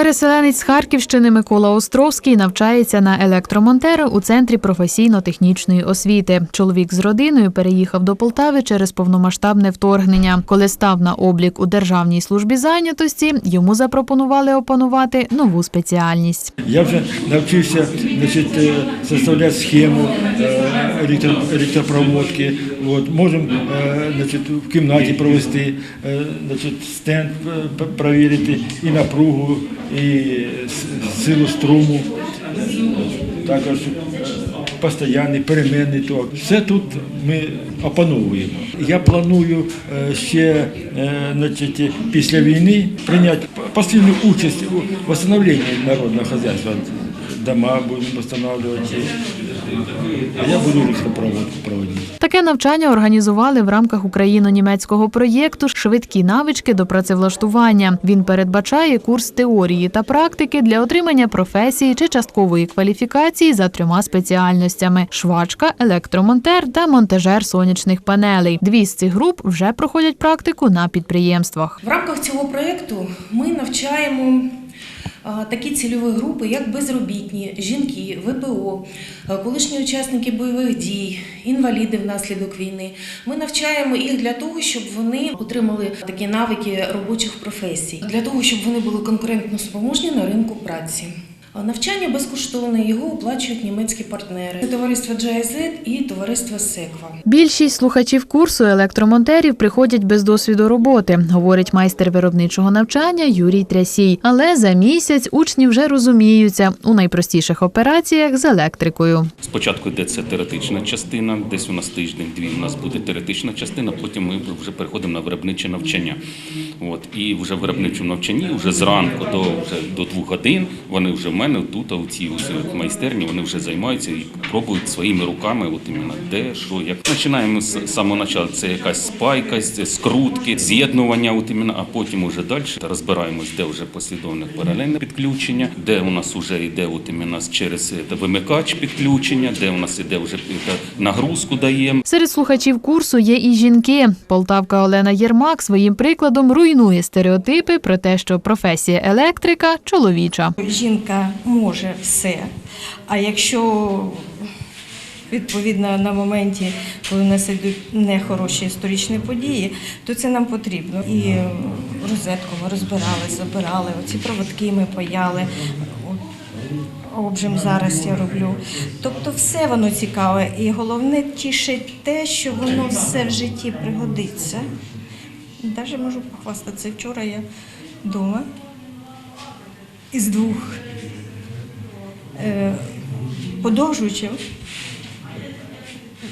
Переселенець з Харківщини Микола Островський навчається на електромонтера у центрі професійно-технічної освіти. Чоловік з родиною переїхав до Полтави через повномасштабне вторгнення. Коли став на облік у Державній службі зайнятості, йому запропонували опанувати нову спеціальність. Я вже навчився значить, е, составляти схему е, електропроводки. От, можемо е, значить, в кімнаті провести е, значить, стенд е, перевірити і напругу, і силу струму. Також постійний переменний ток. Все тут ми опановуємо. Я планую ще значить, після війни прийняти постійну участь у встановленні народного хазяйства. Дома будемо встановлювати. А я буду електропроводку проводити. Таке навчання організували в рамках україно-німецького проєкту Швидкі навички до працевлаштування. Він передбачає курс теорії та практики для отримання професії чи часткової кваліфікації за трьома спеціальностями: швачка, електромонтер та монтажер сонячних панелей. Дві з цих груп вже проходять практику на підприємствах. В рамках цього проєкту ми навчаємо такі цільові групи, як безробітні, жінки, ВПО, колишні учасники бойових дій, інваліди внаслідок війни. Ми навчаємо їх для того, щоб вони отримали такі навики робочих професій, для того, щоб вони були конкурентно спроможні на ринку праці. Навчання безкоштовне, його оплачують німецькі партнери, товариство GIZ і товариство Секва. Більшість слухачів курсу електромонтерів приходять без досвіду роботи, говорить майстер виробничого навчання Юрій Трясій. Але за місяць учні вже розуміються у найпростіших операціях з електрикою. Спочатку йде це теоретична частина, десь у нас тиждень-дві у нас буде теоретична частина, потім ми вже переходимо на виробниче навчання. От. І вже в виробничому навчанні, вже зранку до, вже до двох годин, вони вже мене тут, а у цій ось от майстерні, вони вже займаються і пробують своїми руками, от іменно де, що, як. Починаємо з самого початку, це якась спайка, це скрутки, з'єднування, от іменно, а потім уже далі розбираємось, де вже послідовне паралельне підключення, де у нас вже йде от іменно через це, вимикач підключення, де у нас іде вже це, нагрузку даємо. Серед слухачів курсу є і жінки. Полтавка Олена Єрмак своїм прикладом руйнує стереотипи про те, що професія електрика чоловіча. Жінка може все. А якщо відповідно на моменті, коли у нас ідуть нехороші історичні події, то це нам потрібно. І розетку ми розбирали, забирали, оці проводки ми паяли. Обжим зараз я роблю. Тобто все воно цікаве. І головне тішить те, що воно все в житті пригодиться. Навіть можу похвастатися. Вчора я вдома із двох подовжувачів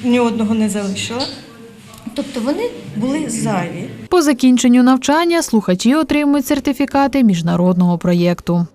ні одного не залишила. Тобто вони були зайві. По закінченню навчання слухачі отримують сертифікати міжнародного проєкту.